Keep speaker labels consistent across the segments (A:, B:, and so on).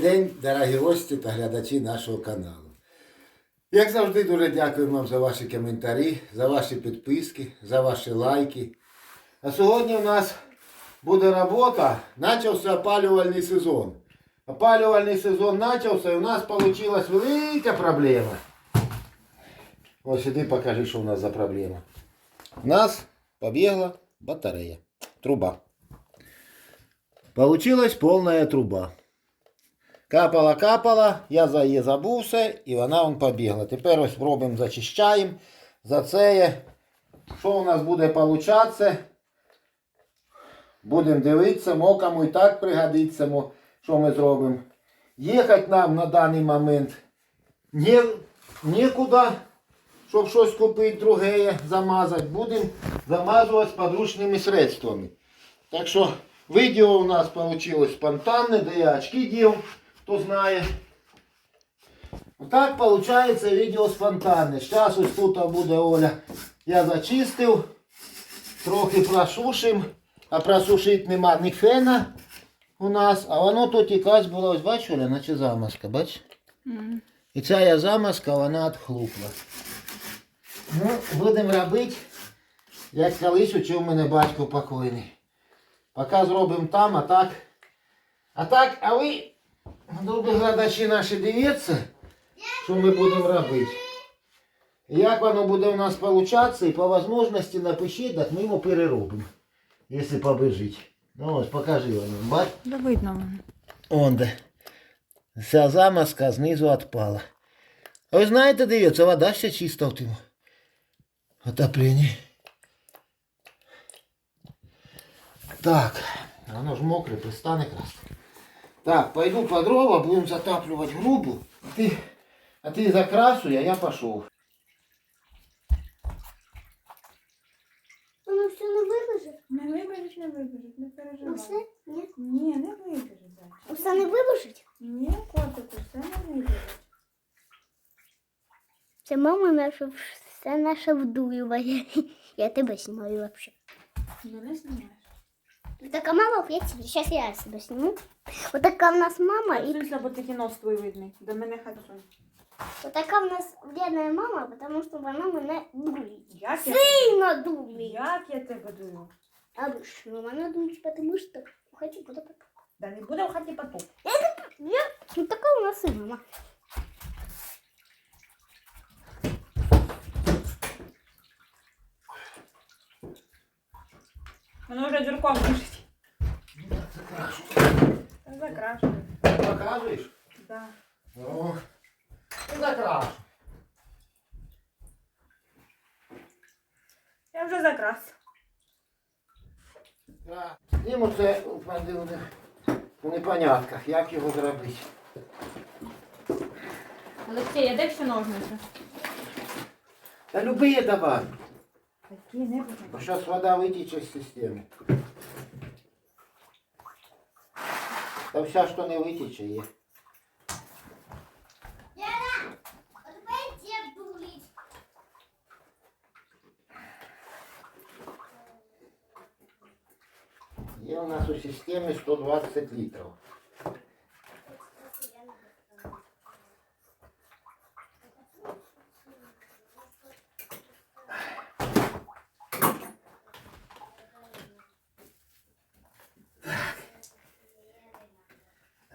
A: день, дорогі гості та глядачі нашого каналу. Як завжди, дуже дякую вам за ваші коментарі, за ваші підписки, за ваші лайки. А сьогодні у нас буде робота. Почався опалювальний сезон. Опалювальний сезон почався і у нас вийшла велика проблема. Ось іди покажи, що у нас за проблема. У нас побігла батарея. Труба. Получилась повна труба. Капала, капала, я за її забувся і вона вон побігла. Тепер ось робимо, зачищаємо. За це, що у нас буде получатися, будемо дивитися, мо кому і так пригодиться, що ми зробимо. Їхати нам на даний момент не, нікуди, щоб щось купити друге, замазати. Будемо замазувати подручними средствами. Так що відео у нас вийшло спонтанне, де я очки дів, хто знає. Отак виходить відео спонтанне. Зараз ось тут буде Оля. Я зачистив, трохи просушим, а просушити нема ні фена у нас, а воно тут якась була, ось бачиш, Оля, наче замазка, бач? І ця я замазка, вона відхлупла. Ну, будемо робити, як колись учив мене батько покойний. Поки зробимо там, а так. А так, а ви, добрі глядачі наші, дивіться, що ми будемо робити. І Як воно буде у нас получатися, і по можливості напишіть, так ми його переробимо. Якщо побежить. Ну ось, покажи воно, бач?
B: Да видно воно.
A: Он де. Вся замазка знизу відпала. А ви знаєте, дивіться, вода ще чиста в тим отопленні. Так, воно ж мокре, пристане красно. Так, пойду по дрова, будем затапливать грубу. А ты, а ты закрасуй, а я пошел.
C: Воно все не вибіжить?
B: Не вибіжить, не вибіжить, не переживай.
C: Усе? Ні.
B: Ні, не вибіжить. зайчик.
C: Усе не вибіжить?
B: Ні, котику, все не вибіжить.
C: Це мама наша, все наша вдуюває. Я тебе знімаю вообще.
B: Ну не знімаєш.
C: Така мама, я тебе, сейчас я себе сниму. Вот така в нас мама і
B: Суйся, бо тільки нос твій видний. До мене хатсунь.
C: вот така в нас вредная мама, потому що вона мене дурить.
B: Як я,
C: Сильно дурить.
B: як я тебе дую?
C: А що, вона дурить, потому що хочу буде
B: Да не буде в хаті потоп.
C: Я, ну така у нас і мама.
B: Воно вже дзюрком лежить.
A: Закрашу.
B: Закрашує.
A: Показуєш?
B: Да.
A: Ну, і закрашу.
B: Я вже закрас.
A: Так. Зніму це у них у непонятках, як його зробити.
B: Олексій, а де всі ножниці?
A: Та любые давай,
B: Не буде.
A: бо вода витіче з системи. Та вся, що не витіче, є. Є у нас у системі 120 літрів.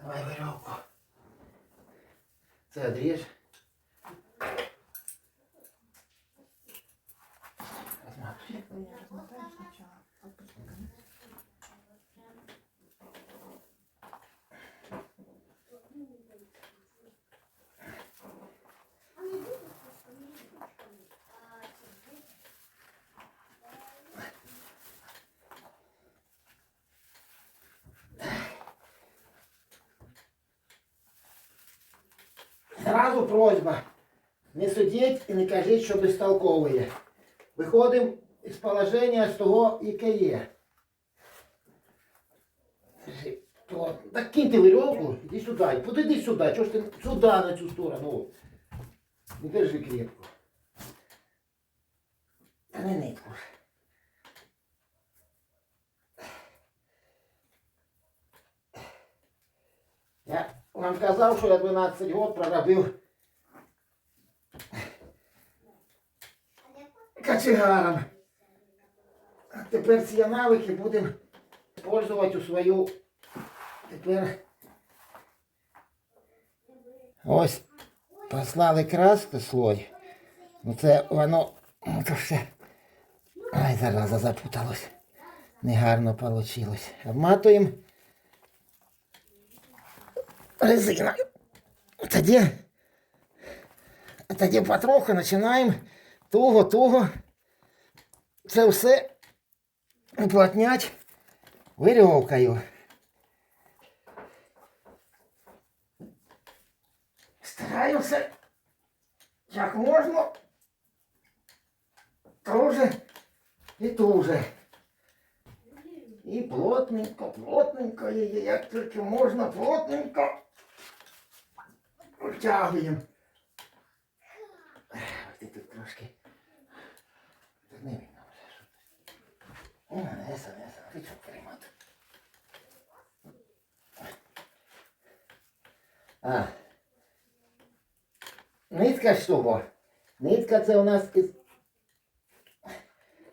A: Давай веревку. Це Сразу просьба. Не судіть і не кажіть, що безтолковує. Виходимо із положення з того, яке є. Так киньте вирьовку, іди сюди. Подойди сюди. Чого ж ти сюди на цю сторону? Не держи крепко. Та не нитку. Я вам казав, що я 12 років проробив кочегаром. А тепер ці навики будемо використовувати у свою. Тепер ось послали краску слой. Ну це воно ну, то все. Ай, зараза запуталось. Негарно вийшло. Обматуємо резиною. Тоді, тоді потроху починаємо туго-туго це все уплотнять вирьовкою. Стараюся як можна дуже і дуже. І плотненько, плотненько її, як тільки можна, плотненько втягуємо. Ти тут трошки. Тут не видно вже, неса, неса, ти що приймати? А. Нитка чого? Нитка це у нас із...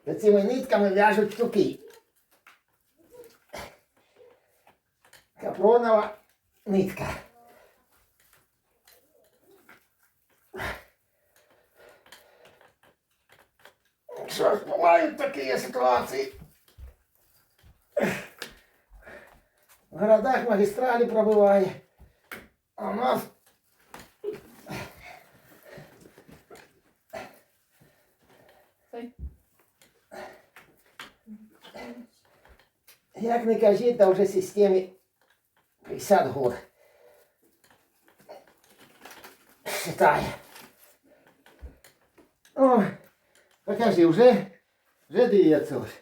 A: За цими нитками в'яжуть тюки. Капронова нитка. Бувають такі ситуації? В городах магістралі пробиває. А у нас. Як не кажіть, та вже системі 50 год. Считає. О, покажи, вже, вже дивіться ось.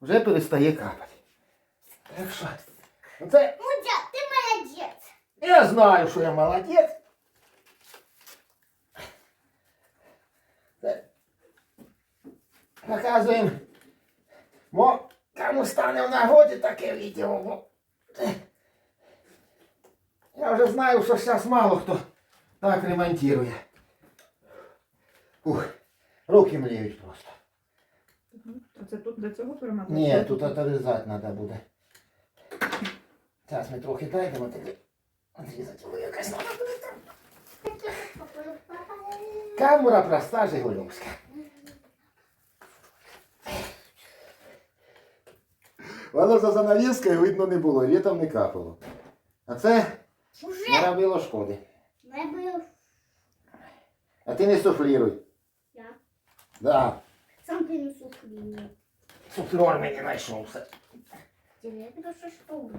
A: Вже перестає капати. Так що, це
C: Мудя, ты молодец.
A: я знаю, що я молодець. Це Показуємо. Мо, кому стане в нагоді таке відео. Бо... це- Я вже знаю, що зараз мало хто так ремонтує. Ух, руки мліють просто.
B: А це тут до цього перемотати?
A: Ні, тут отрізати треба буде. Зараз ми трохи дайдемо, тоді отрізати його якось треба буде там. Камера проста Жигульовська. Воно за занавіскою видно не було, літом не капало. А це
C: Уже.
A: наробило шкоди.
C: Я был
A: А ти не суфліруй.
C: Я.
A: Да.
C: Сам принесу хлеб.
A: Суфлер мені знайшовся.
C: Это что что?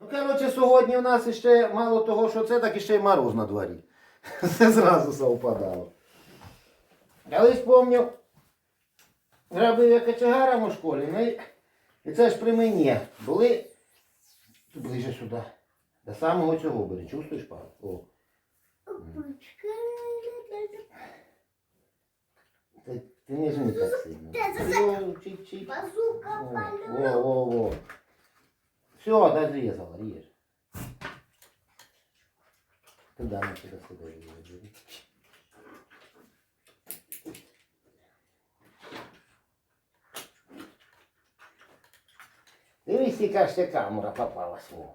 A: Ну, коротше, сьогодні у нас ще мало того, що це, так і ще й мороз на дворі. Це зразу совпадало. Колись пам'ятаю, робив я кочегаром у школі, ну і, це ж при мені. Були ближе сюди. До самого цього бери. Чувствуєш, Павло? О. Ти, ти не жми так сильно. О, чик-чик.
C: Базука
A: Во, во, во, во. Все, дорезала, режь. Туда мы сюда сюда Дивись, яка ж камера попалась. Во.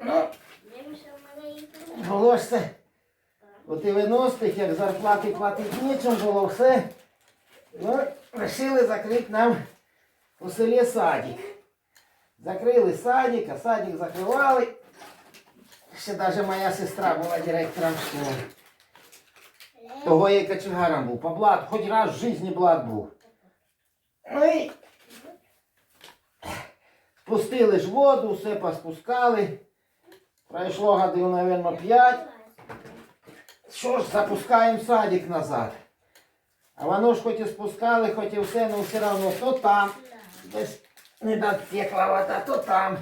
A: Ну, було ж це у 90-х, як зарплати платить нічим, було все. Ну, вирішили закрити нам у селі садик. Закрили садик, а садик закривали. Ще навіть моя сестра була директором школи. Того я і кочегаром був. По блату, хоч раз в житті блат був. Ну і спустили ж воду, все поспускали. Пройшло годин, мабуть, 5. Що ж, запускаємо садик назад. А воно ж хоч і спускали, хоч і все, але все одно то там. Десь не дотекла вода, то там.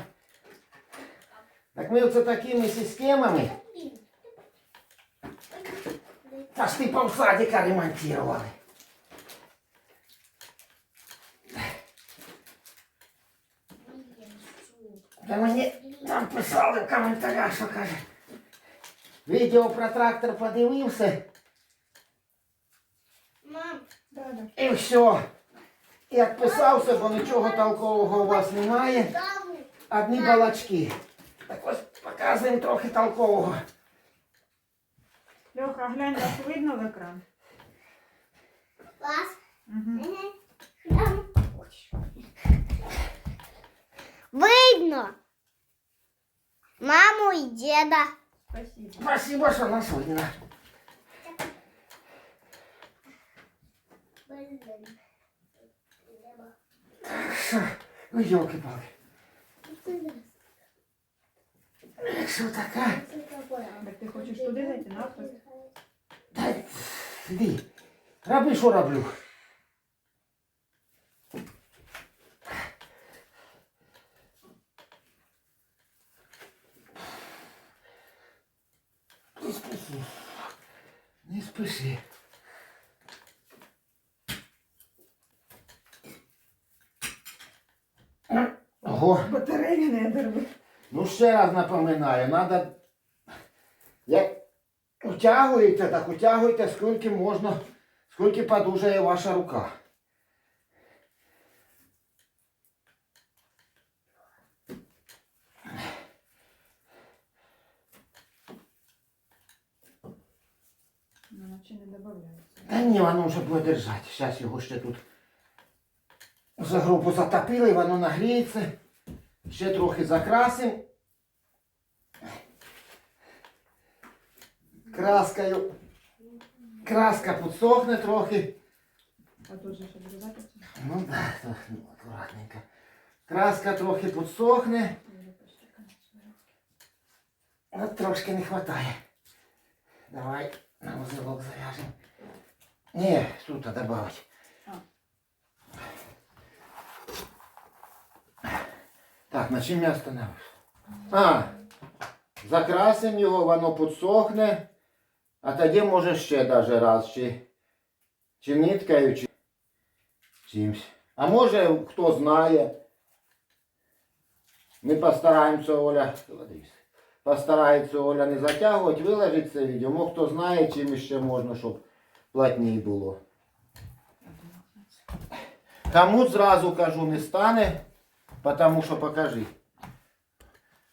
A: Так ми оце такими системами. Та ж ти полсадика ремонтували. Та мені там писали в коментарях, що каже. Відео про трактор подивився
C: Мам,
B: Да, да.
A: і все. Як писався, бо нічого толкового у вас немає. Одні балачки. Так ось показуємо трохи толкового.
B: Льоха, глянь, вас видно в екран?
C: Вас.
B: Угу.
C: Видно. Маму і деда.
B: Спасибо.
A: Спасибо, що нас видно. Ну, йолки-палки. Що така?
B: Так ти хочеш туди зайти навпис?
A: Іди. Роби, що роблю. Не спіши. Не спіши. Ого.
B: Батареї не дерви.
A: Ну ще раз напоминаю, надо, як утягуєте, так утягуйте, скільки можна, скільки подужає ваша рука.
B: Ну, не додається.
A: Та ні, воно вже буде держати. Зараз його ще тут за групу затопили, воно нагріється. Ще трохи закрасимо. Краскою. Краска підсохне трохи.
B: А тут же ще додати?
A: Ну да, так, ну, акуратненько. Краска трохи підсохне. От трошки не вистачає. Давай на узелок зав'яжемо. Ні, тут добавить.
B: А.
A: Так, на чим я остановився? А, закрасимо його, воно підсохне, А тоді може ще даже раз, чи, чи ниткою, чи чимсь. А може, хто знає, ми постараємося, Оля, постарається Оля не затягувати, виложити це відео. Мо хто знає, чим ще можна, щоб платній було. Кому зразу кажу, не стане, потому що покажи.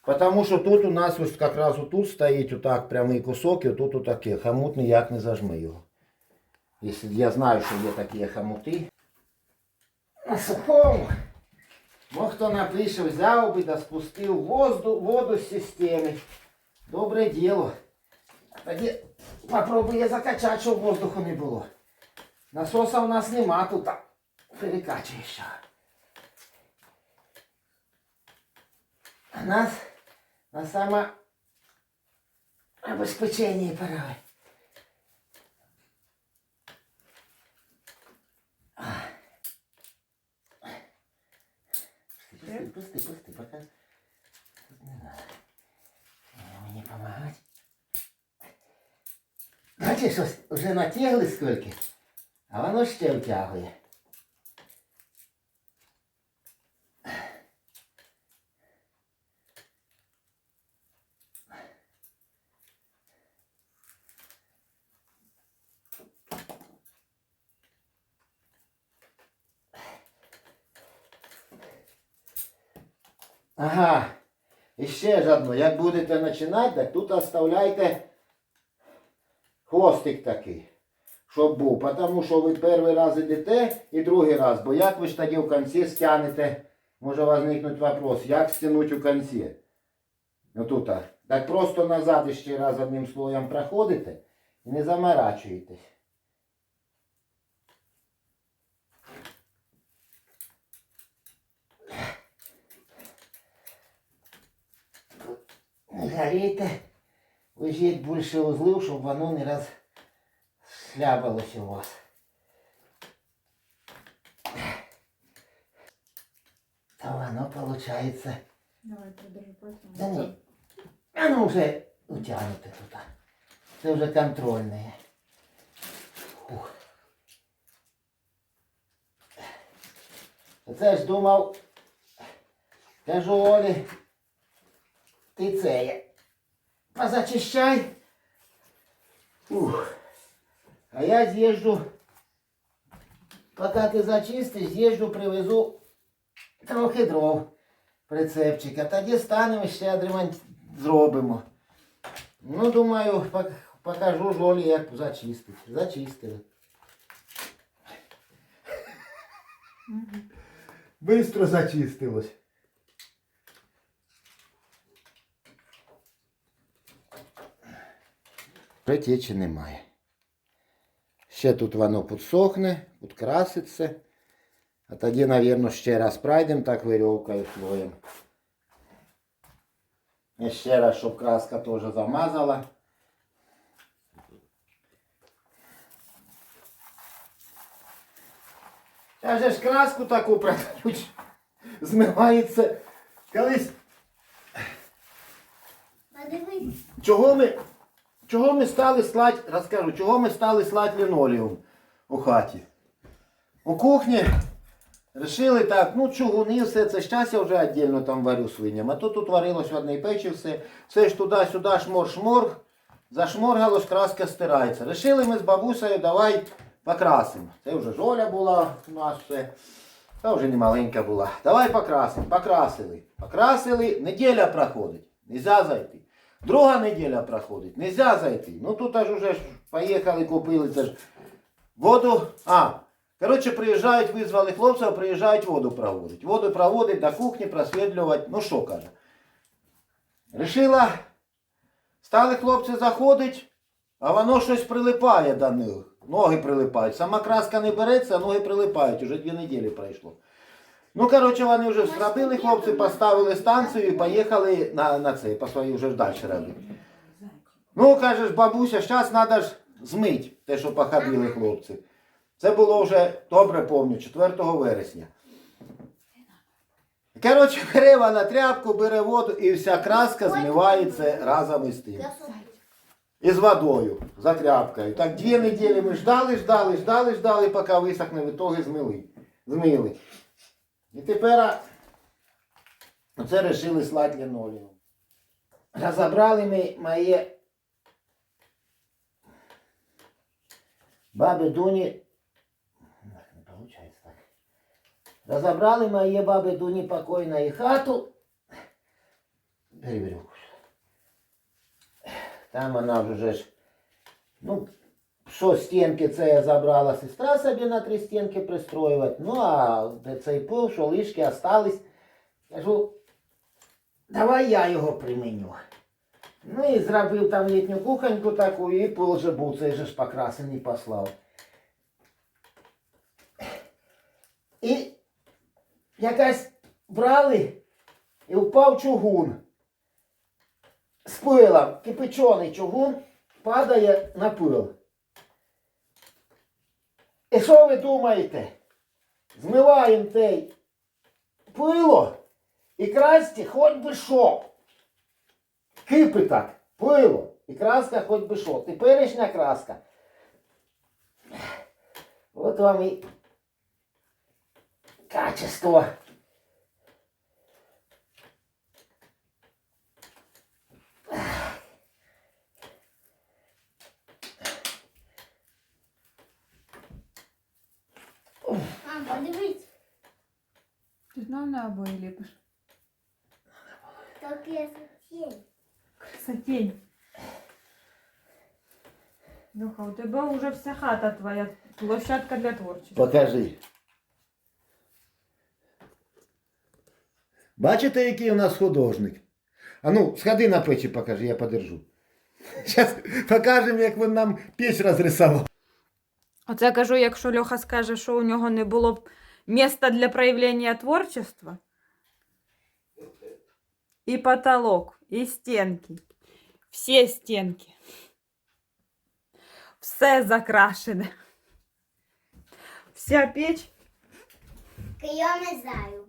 A: Потому що тут у нас ось якраз тут стоїть отак прямий кусок, і тут отаке. Хамут ніяк не зажме його. Якщо я знаю, що є такі хомути. На сухому. Мо хто напише, взяв би да спустив воздух, воду з системи. Добре діло. А тоді попробує закачати, щоб воздуху не було. Насоса у нас нема тут. а Перекачує ще. А нас на саме обезпечення пора. Пусти, пусти, пусти, пока. Тут не надо. Э, Мені помагати. Бачиш, ось вже натягли скільки, а воно ще втягує. Ага. І ще ж одно, як будете починати, так тут оставляйте хвостик такий, щоб був. Тому що ви перший раз йдете і другий раз. Бо як ви ж тоді в кінці стягнете, може возникнути вопрос, як стягнути у кінці? Так. Так просто назад ще раз одним слоєм проходите і не заморачуєтесь. Не горійте, візьміть більше узлів, щоб воно не розшляпалося у вас. Та воно виходить.
B: Давай, придержи пальцем.
A: Да ні. А ну вже утягнути тут. Це вже контрольне. Ух. Це ж думав, кажу Олі, ти це є. Позачищай. Ух. А я з'їжджу, поки ти зачистиш, з'їжджу, привезу трохи дров прицепчика. Тоді станемо ще ремонт зробимо. Ну, думаю, пок- покажу Жолі, як зачистити. Зачистили. Бистро зачистилось. Течі немає. Ще тут воно підсохне, підкраситься. А тоді, мабуть, ще раз пройдемо так вирьовкою слоєм. І ще раз, щоб краска теж замазала. Зараз же ж краску таку продають, змивається. Колись. Чого ми, чого ми стали слать, розкажу, чого ми стали слать лінолеум у хаті? У кухні Рішили так, ну чугуни, все це щас я вже віддільно там варю свиням. А то тут варилось в одній печі все. Все ж туди-сюди шмор-шмор. Зашморгалось, краска стирається. Рішили ми з бабусею, давай покрасимо. Це вже жоля була у нас все. Та вже не маленька була. Давай покрасимо. Покрасили. Покрасили, неділя проходить. Нельзя зайти. Друга неділя проходить. Нельзя зайти. Ну тут аж уже ж поїхали, купили. Це ж воду. А, Коротше, приїжджають, визвали хлопців, приїжджають воду проводити. Воду проводить до кухні, просвітлювати. Ну що каже? Рішила, стали хлопці заходить, а воно щось прилипає до них. Ноги прилипають. Сама краска не береться, а ноги прилипають. Уже дві неділі пройшло. Ну, коротше, вони вже зробили, хлопці поставили станцію і поїхали на, на це, по своїй вже далі робити. Ну, кажеш, бабуся, зараз треба ж змити те, що походили хлопці. Це було вже добре пам'ятаю, 4 вересня. Коротше, бере вона тряпку, бере воду і вся краска змивається разом із тим. І з водою, за тряпкою. Так дві неділі ми ждали, ждали, ждали, ждали, поки висохне, в ітоги змили. змили. І тепер оце вирішили слати лінолеум. Розібрали ми моє баби Дуні не получается так. Разобрали мои бабы Дуни покойной хату. Бери. Там вона вже ж, ну, що стінки це я забрала сестра собі на три стінки пристроювати. Ну, а цей пил, що лишки остались. Кажу, давай я його применю. Ну і зробив там літню кухоньку таку, і пил вже був, цей же ж покрасений послав. І якась брали і впав чугун. З пилом, кипячений чугун падає на пил. І що ви думаєте? Змиваємо той пило і красти хоч би що. Кипи так, пило і краска хоч би що. Теперішня краска. От вам і качество.
C: Мам, подивись.
B: Ти знов на обої ліпиш.
C: Таке совсем.
B: Красотень. Духа, у тебе вже вся хата твоя, площадка для творчості.
A: Покажи. Бачите, який у нас художник? А ну, сходи на печі покажи, я подержу. Зараз покажемо, як він нам піч розрисував.
B: Оце я кажу, якщо Льоха скаже, що у нього не було б міста для проявлення творчества. І потолок, і стінки. Всі стінки. Все закрашене. Вся піч.
C: Я не знаю.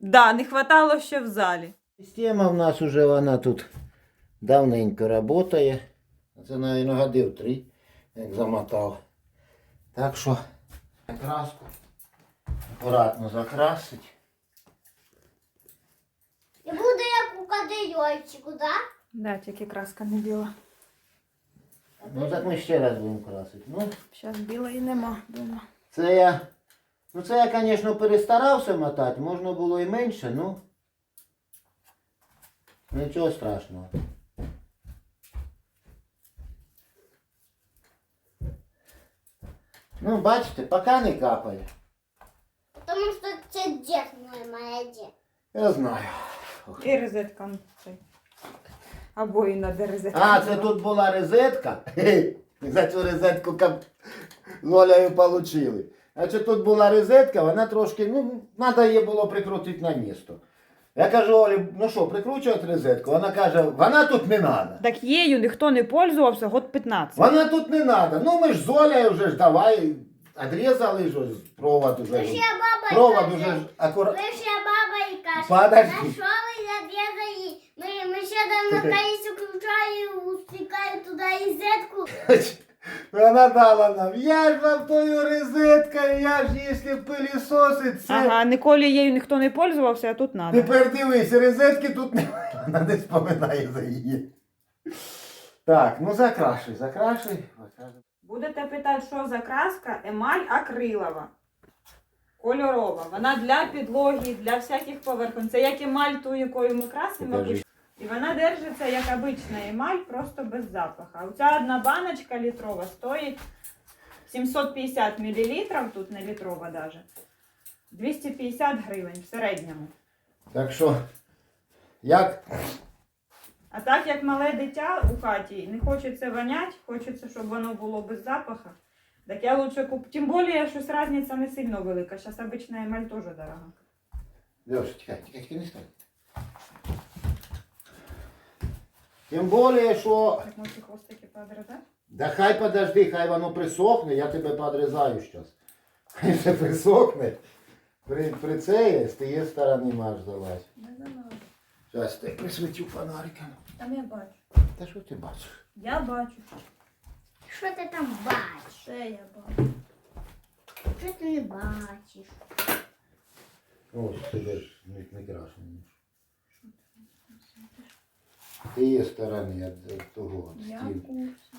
B: Да, не хватало ще в залі.
A: Система в нас уже вона тут давненько працює. Це, мабуть, годив три, як замотав. Так що краску акуратно закрасить.
C: І буде як у кадийольчику, да?
B: Да, тільки краска не біла.
A: Ну так ми ще раз будемо красити. Ну,
B: Зараз білої нема дома.
A: це я. Ну це я, звісно, перестарався мотати, можна було і менше, ну. Нічого страшного. Ну, бачите, поки не капає.
C: Тому що це дід мой молодець.
A: Я знаю.
B: І розетка. Або і надо розетка.
A: А, це тут була розетка. За цю розетку кап... з Олею отримали. Значить, тут була розетка, вона трошки, ну, треба її було прикрутити на місто. Я кажу, Олі, ну що, прикручувати розетку? Вона каже, вона тут не треба.
B: Так її ніхто не пользувався год 15.
A: Вона тут не треба. Ну ми ж з Олею вже ж давай, відрізали ж ось провод уже. Ж.
C: ж баба і
A: Провод
C: каже.
A: уже ж акуратно.
C: Ви ж баба і каже.
A: Подожди.
C: На що ви? Ми, ми ще там на колись включаю, стікаю туди і зетку.
A: Вона дала нам, я ж вам тою розеткою, я ж якщо пилісосить, це...
B: Ага, Николі її ніхто не пользувався, а тут надо.
A: Тепер дивись, розетки тут немає, вона не споминає за її. Так, ну закрашуй, закрашуй.
B: Будете питати, що за краска? Емаль акрилова. Кольорова. Вона для підлоги, для всяких поверхонь. Це як емаль ту, якою ми красимо.
A: Покажи.
B: І вона держиться як обична емаль, просто без запаха. Оця одна баночка літрова стоїть 750 мл, тут не літрова даже. 250 гривень в середньому.
A: Так що, як
B: А так як мале дитя у хаті не хочеться вонять, хочеться, щоб воно було без запаха. Так я лучше куп. Тим більше, щось різниця не сильно велика. Зараз обична емаль теж дорога.
A: Леша, тікай, тікай, тікай, не стой. Тим більше, що...
B: Так можна хвостики подрізати?
A: Да хай подожди, хай воно присохне, я тебе подрізаю зараз. Хай все присохне. При, при це з тієї сторони маєш залазь.
B: Не знаю.
A: Зараз ти присвітю фонариком.
B: Там я бачу.
A: Та що ти бачиш?
B: Я бачу.
C: Що ти там бачиш?
B: Це я бачу.
C: Що ти не бачиш?
A: Ось тебе ж не, не краще. Тієї сторони від того
B: курсі.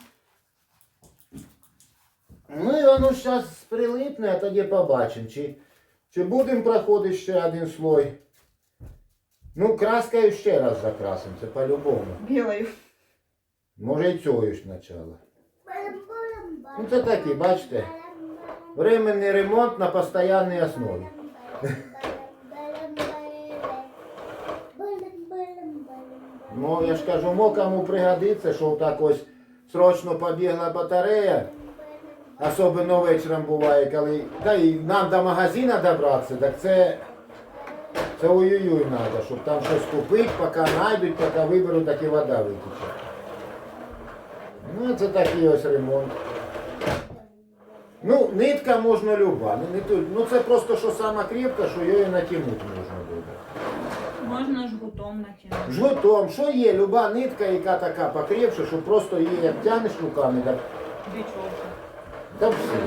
A: Ну і воно зараз прилипне, а тоді побачимо, чи, чи будемо проходити ще один слой. Ну, краскою ще раз закрасимо, це по-любому.
B: Білою.
A: Може і цього ж начало. Ну це такі, бачите, временний ремонт на постійній основі. Ну, я ж кажу, мо кому пригодиться, що так ось срочно побігла батарея. Особливо вечором буває, коли. Та і нам до магазину добратися, так це. Це ой-ой-ой треба, щоб там щось купити, поки знайдуть, поки виберуть, так і вода витече. Ну, це такий ось ремонт. Ну, нитка можна люба. Ну, це просто що сама крепка, що її натягнути можна буде.
B: Можна жгутом накинути.
A: Жгутом, що є, люба нитка, яка така покрепша, що просто її як тянеш руками, так
B: Бічовка.
A: Та все.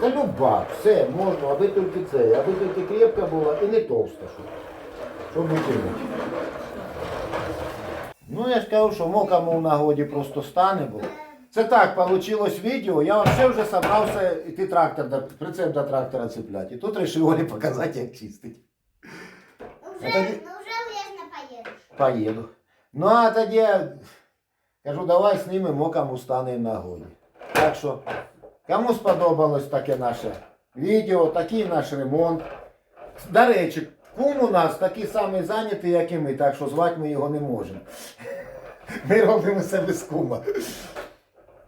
A: Та люба, все можна, аби тільки це, аби тільки крепка була і не товста, щоб, щоб витягнути. Ну я ж кажу, що мокому в нагоді просто стане, бо це так, вийшло відео, я вообще вже собрався іти трактор, до- прицеп до трактора цепляти. І тут вирішив Олі показати, як чистить.
C: Уже,
A: А тоді-
C: ну вже вірно поїдеш.
A: Поїду. Ну а тоді кажу, давай знімемо, кому стане нагоді. Так що, кому сподобалось таке наше відео, такий наш ремонт. До речі, кум у нас такий самий зайнятий, як і ми, так що звати ми його не можемо. Ми робимо це без кума.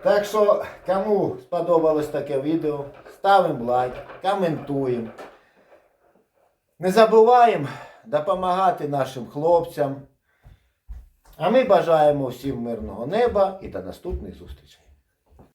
A: Так що, кому сподобалось таке відео, ставимо лайк, коментуємо. Не забуваємо допомагати нашим хлопцям. А ми бажаємо всім мирного неба і до наступних зустрічей.